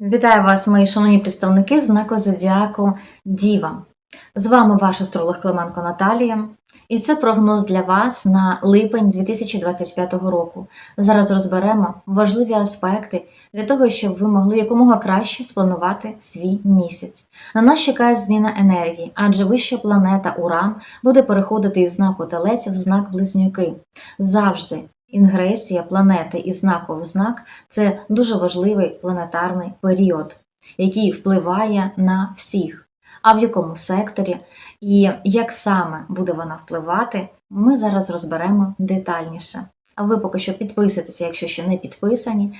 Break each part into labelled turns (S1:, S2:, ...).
S1: Вітаю вас, мої шановні представники знаку Зодіаку Діва. З вами ваш астролог Клименко Наталія, і це прогноз для вас на липень 2025 року. Зараз розберемо важливі аспекти для того, щоб ви могли якомога краще спланувати свій місяць. На нас чекає зміна енергії, адже вища планета Уран буде переходити із знаку Телець в знак Близнюки. Завжди інгресія планети із знаку в знак це дуже важливий планетарний період, який впливає на всіх. А в якому секторі і як саме буде вона впливати, ми зараз розберемо детальніше. А ви поки що підписуйтеся, якщо ще не підписані.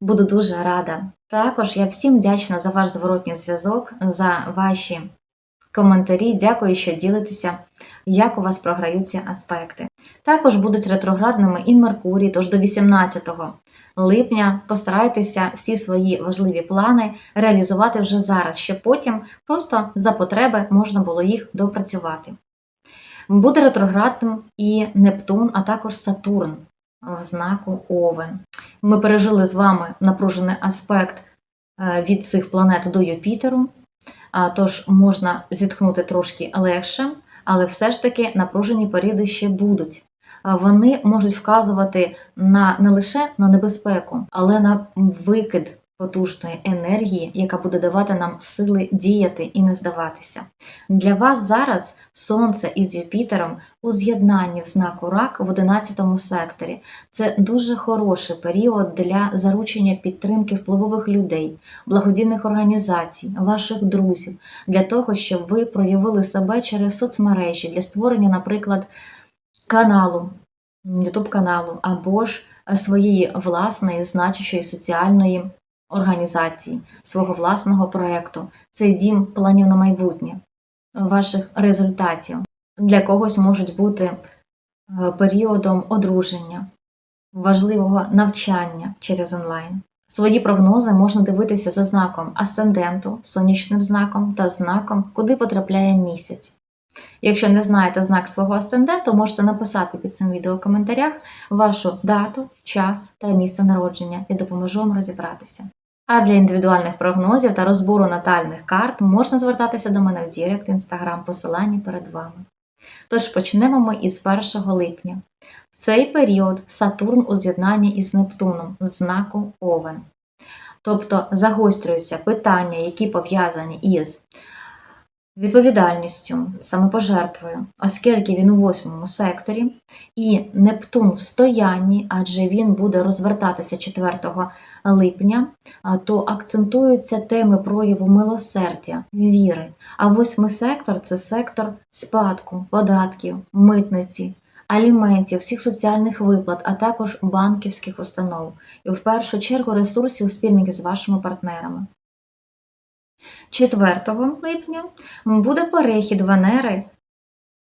S1: Буду дуже рада. Також я всім вдячна за ваш зворотній зв'язок, за ваші коментарі. Дякую, що ділитеся, як у вас програються аспекти. Також будуть ретроградними і Меркурій, тож до 18 липня постарайтеся всі свої важливі плани реалізувати вже зараз, щоб потім просто за потреби можна було їх допрацювати. Буде ретроградним і Нептун, а також Сатурн в знаку Овен. Ми пережили з вами напружений аспект е, від цих планет до Юпітеру, тож можна зітхнути трошки легше, але все ж таки напружені періоди ще будуть. Вони можуть вказувати на не лише на небезпеку, але на викид потужної енергії, яка буде давати нам сили діяти і не здаватися. Для вас зараз Сонце із Юпітером у з'єднанні в знаку рак в 11 секторі. Це дуже хороший період для заручення підтримки впливових людей, благодійних організацій, ваших друзів, для того, щоб ви проявили себе через соцмережі для створення, наприклад, каналу, youtube каналу або ж своєї власної значущої соціальної організації, свого власного проєкту. Це дім планів на майбутнє, ваших результатів. Для когось можуть бути е, періодом одруження, важливого навчання через онлайн. Свої прогнози можна дивитися за знаком асценденту, сонячним знаком та знаком, куди потрапляє місяць. Якщо не знаєте знак свого асценденту, можете написати під цим відео в коментарях вашу дату, час та місце народження і допоможу вам розібратися. А для індивідуальних прогнозів та розбору натальних карт можна звертатися до мене в Дірект, інстаграм, посилання перед вами. Тож почнемо ми із 1 липня. В цей період Сатурн у з'єднанні із Нептуном в знаку Овен. Тобто загострюються питання, які пов'язані із відповідальністю, самопожертвою, оскільки він у восьмому секторі, і Нептун в стоянні, адже він буде розвертатися 4 липня, то акцентуються теми прояву милосердя, віри. А восьмий сектор це сектор спадку, податків, митниці. Аліментів, всіх соціальних виплат, а також банківських установ, і в першу чергу ресурсів спільних з вашими партнерами. 4 липня буде перехід Венери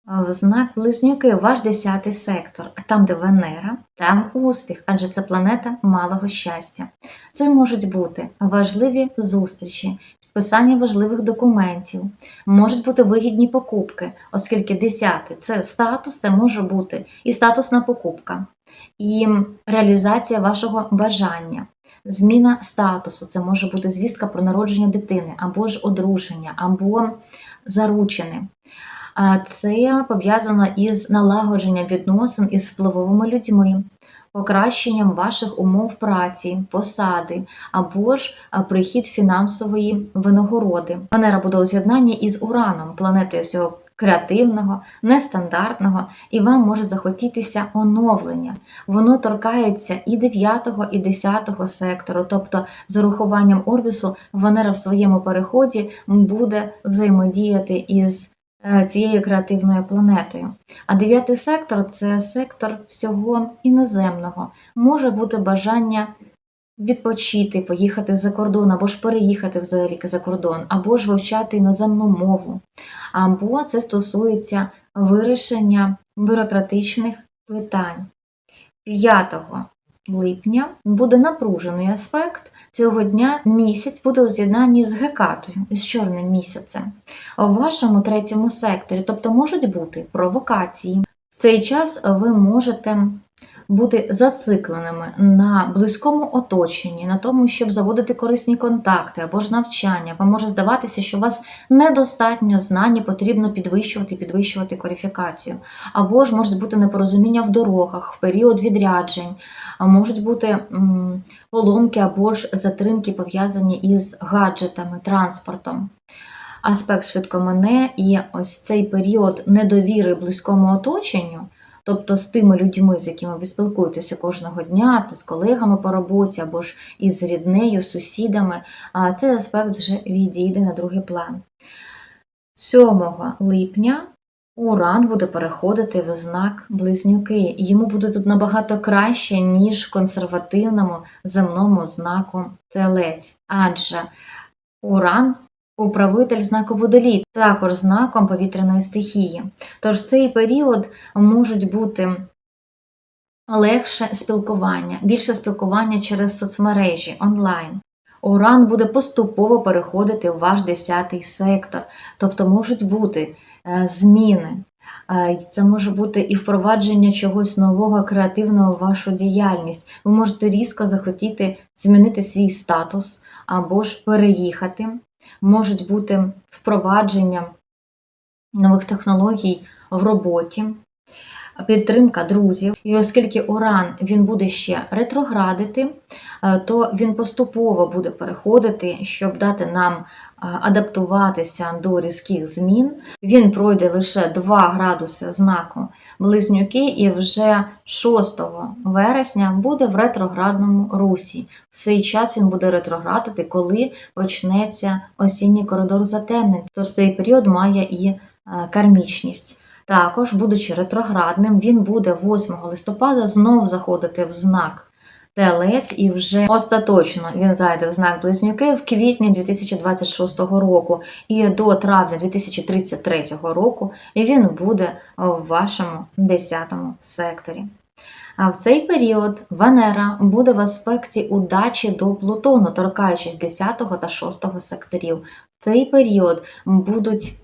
S1: в знак Близнюки, ваш 10 сектор. А там, де Венера, там успіх, адже це планета малого щастя. Це можуть бути важливі зустрічі, підписання важливих документів, можуть бути вигідні покупки, оскільки 10 це статус, це може бути і статусна покупка, і реалізація вашого бажання. Зміна статусу це може бути звістка про народження дитини, або ж одруження, або заручини. Це пов'язано із налагодженням відносин із впливовими людьми, покращенням ваших умов праці, посади, або ж прихід фінансової винагороди. Венера буде у з'єднанні із Ураном, планетою всього креативного, нестандартного, і вам може захотітися оновлення. Воно торкається і 9, і 10 сектору, тобто з урахуванням Орбісу Венера в своєму переході буде взаємодіяти із цією креативною планетою. А дев'ятий сектор це сектор всього іноземного. Може бути бажання відпочити, поїхати за кордон, або ж переїхати взагалі за кордон, або ж вивчати іноземну мову, або це стосується вирішення бюрократичних питань. 5 липня буде напружений аспект. Цього дня місяць буде у з'єднанні з Гекатою, з чорним місяцем. У вашому третьому секторі, тобто можуть бути провокації. В цей час ви можете бути зацикленими на близькому оточенні, на тому, щоб заводити корисні контакти або ж навчання. Вам може здаватися, що у вас недостатньо знань, і потрібно підвищувати підвищувати кваліфікацію. Або ж можуть бути непорозуміння в дорогах, в період відряджень, а можуть бути поломки або ж затримки пов'язані із гаджетами, транспортом. Аспект швидко мене і ось цей період недовіри близькому оточенню, тобто з тими людьми, з якими ви спілкуєтеся кожного дня, це з колегами по роботі або ж із ріднею, сусідами, а цей аспект вже відійде на другий план. 7 липня Уран буде переходити в знак близнюки. Йому буде тут набагато краще, ніж консервативному земному знаку телець. Адже Уран управитель знаку водолій, також знаком повітряної стихії. Тож цей період можуть бути легше спілкування, більше спілкування через соцмережі онлайн. Уран буде поступово переходити в ваш 10 сектор, тобто можуть бути е, зміни. Е, Це може бути і впровадження чогось нового, креативного в вашу діяльність. Ви можете різко захотіти змінити свій статус або ж переїхати. Можуть бути впровадження нових технологій в роботі, підтримка друзів. І оскільки Уран він буде ще ретроградити, е, то він поступово буде переходити, щоб дати нам е, адаптуватися до різких змін. Він пройде лише 2 градуси знаку близнюки, і вже 6 вересня буде в ретроградному русі. В цей час він буде ретроградити, коли почнеться осінній коридор затемнень. Тож цей період має і е, кармічність. Також, будучи ретроградним, він буде 8 листопада знов заходити в знак Телець і вже остаточно він зайде в знак Близнюки в квітні 2026 року і до травня 2033 року він буде в вашому 10 секторі. А в цей період Венера буде в аспекті удачі до Плутону, торкаючись 10 та 6 секторів. В цей період будуть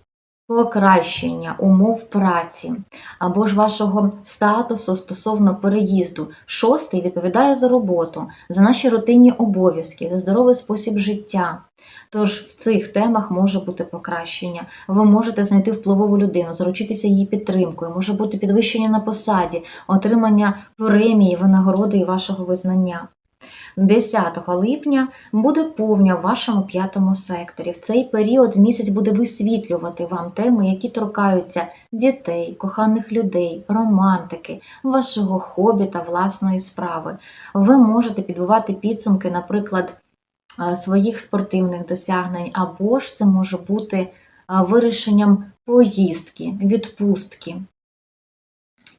S1: покращення умов праці або ж вашого статусу стосовно переїзду. Шостий відповідає за роботу, за наші рутинні обов'язки, за здоровий спосіб життя. Тож в цих темах може бути покращення. Ви можете знайти впливову людину, заручитися її підтримкою, може бути підвищення на посаді, отримання премії, винагороди і вашого визнання. 10 липня буде повня в вашому п'ятому секторі. В цей період місяць буде висвітлювати вам теми, які торкаються дітей, коханих людей, романтики, вашого хобі та власної справи. Ви можете підбивати підсумки, наприклад, е, своїх спортивних досягнень, або ж це може бути е, вирішенням поїздки, відпустки.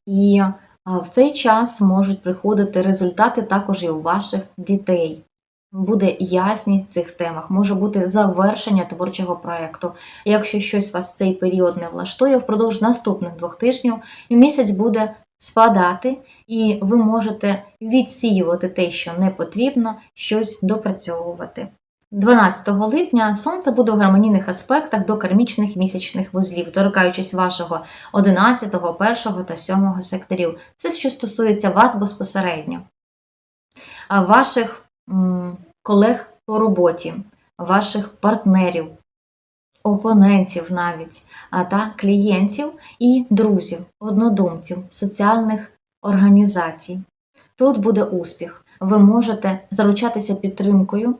S1: І В цей час можуть приходити результати також і у ваших дітей. Буде ясність в цих темах, може бути завершення творчого проєкту. Якщо щось вас в цей період не влаштує, впродовж наступних двох тижнів місяць буде спадати, і ви можете відсіювати те, що не потрібно, щось допрацьовувати. 12 липня Сонце буде у гармонійних аспектах до кармічних місячних вузлів, торкаючись вашого 11, 1 та 7 секторів. Це що стосується вас безпосередньо, ваших колег по роботі, ваших партнерів, опонентів навіть, та клієнтів і друзів, однодумців, соціальних організацій. Тут буде успіх. Ви можете заручатися підтримкою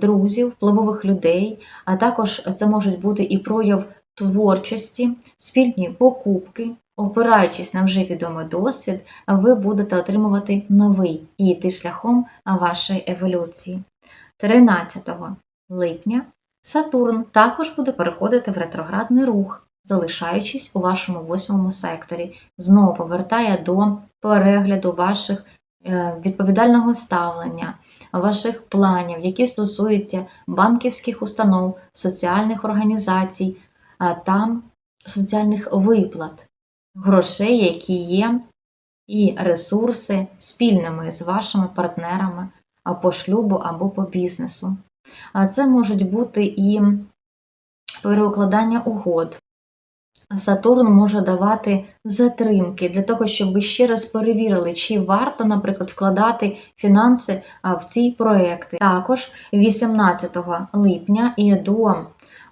S1: друзів, впливових людей, а також це можуть бути і прояв творчості, спільні покупки. Опираючись на вже відомий досвід, ви будете отримувати новий і йти шляхом вашої еволюції. 13 липня Сатурн також буде переходити в ретроградний рух, залишаючись у вашому восьмому секторі, знову повертає до перегляду ваших е, відповідального ставлення, ваших планів, які стосуються банківських установ, соціальних організацій а там соціальних виплат, грошей, які є, і ресурси спільними з вашими партнерами по шлюбу або по бізнесу. Це можуть бути і переукладання угод, Сатурн може давати затримки для того, щоб ви ще раз перевірили, чи варто, наприклад, вкладати фінанси в ці проекти. Також 18 липня і до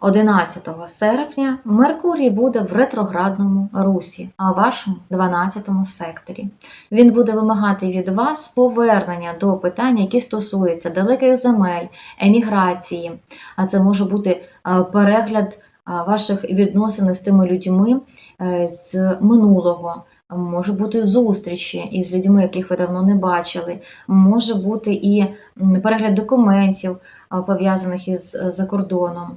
S1: 11 серпня Меркурій буде в ретроградному русі, а вашому 12 секторі. Він буде вимагати від вас повернення до питань, які стосуються далеких земель, еміграції. А це може бути перегляд ваших відносин з тими людьми е, з минулого. Може бути зустрічі із людьми, яких ви давно не бачили, може бути і перегляд документів, пов'язаних із е, закордоном.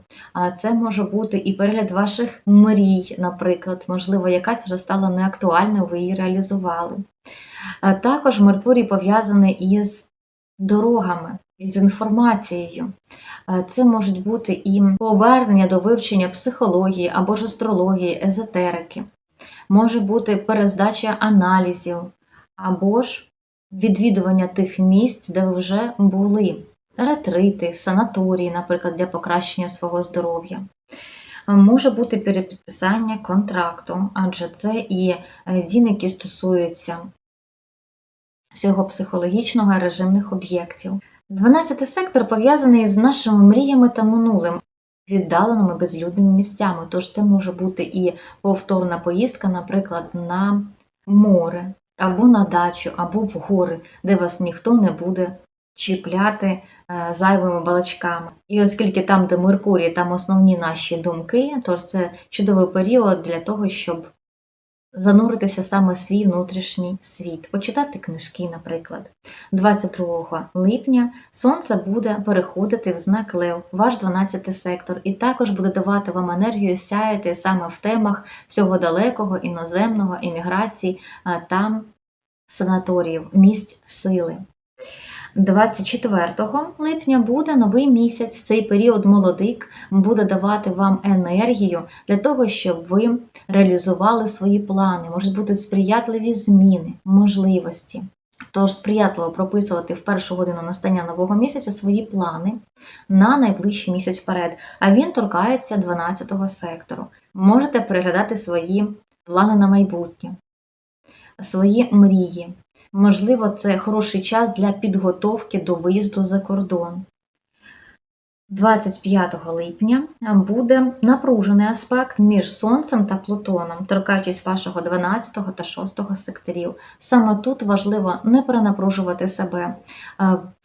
S1: Це може бути і перегляд ваших мрій, наприклад, можливо, якась вже стала неактуальною, ви її реалізували. Також Меркурій пов'язаний із дорогами, із інформацією. Е, Це можуть бути і повернення до вивчення психології або ж астрології, езотерики. Може бути перездача аналізів, або ж відвідування тих місць, де ви вже були, ретрити, санаторії, наприклад, для покращення свого здоров'я. Може бути перепідписання контракту, адже це і е, дім, який стосується всього психологічного режимних об'єктів. 12 сектор пов'язаний з нашими мріями та минулим, віддаленими безлюдними місцями. Тож це може бути і повторна поїздка, наприклад, на море, або на дачу, або в гори, де вас ніхто не буде чіпляти е, зайвими балачками. І оскільки там, де Меркурій, там основні наші думки, тож це чудовий період для того, щоб зануритися саме в свій внутрішній світ, почитати книжки, наприклад. 22 липня Сонце буде переходити в знак Лев, ваш 12 сектор, і також буде давати вам енергію сяяти саме в темах всього далекого, іноземного, еміграції а, та санаторіїв, місць сили. 24 липня буде новий місяць. Цей період молодик буде давати вам енергію для того, щоб ви реалізували свої плани. Можуть бути сприятливі зміни, можливості. Тож сприятливо прописувати в першу годину настання нового місяця свої плани на найближчий місяць вперед. А він торкається 12 сектору. Можете переглядати свої плани на майбутнє, свої мрії. Можливо, це хороший час для підготовки до виїзду за кордон. 25 липня буде напружений аспект між Сонцем та Плутоном, торкаючись вашого 12 та 6 секторів. Саме тут важливо не перенапружувати себе,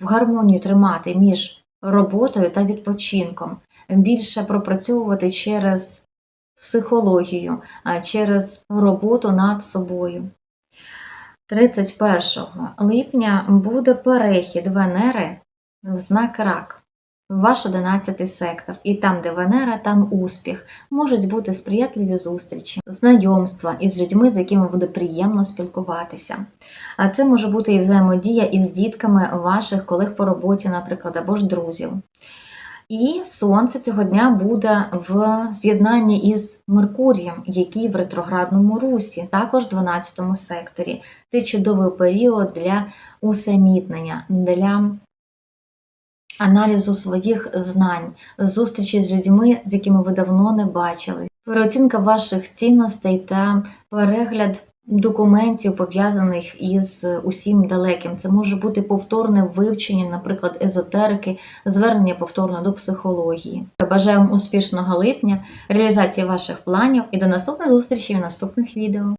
S1: в гармонію тримати між роботою та відпочинком, більше пропрацьовувати через психологію, через роботу над собою. 31 липня буде перехід Венери в знак Рак, ваш 11 сектор. І там, де Венера, там успіх. Можуть бути сприятливі зустрічі, знайомства із людьми, з якими буде приємно спілкуватися. А це може бути і взаємодія із дітками ваших колег по роботі, наприклад, або ж друзів. І сонце цього дня буде в з'єднанні із Меркурієм, який в ретроградному русі, також в 12 секторі. Це чудовий період для усамітнення, для аналізу своїх знань, зустрічі з людьми, з якими ви давно не бачили, переоцінка ваших цінностей та перегляд документів, пов'язаних із усім далеким. Це може бути повторне вивчення, наприклад, езотерики, звернення повторно до психології. Бажаю вам успішного липня, реалізації ваших планів і до наступних зустрічей в наступних відео.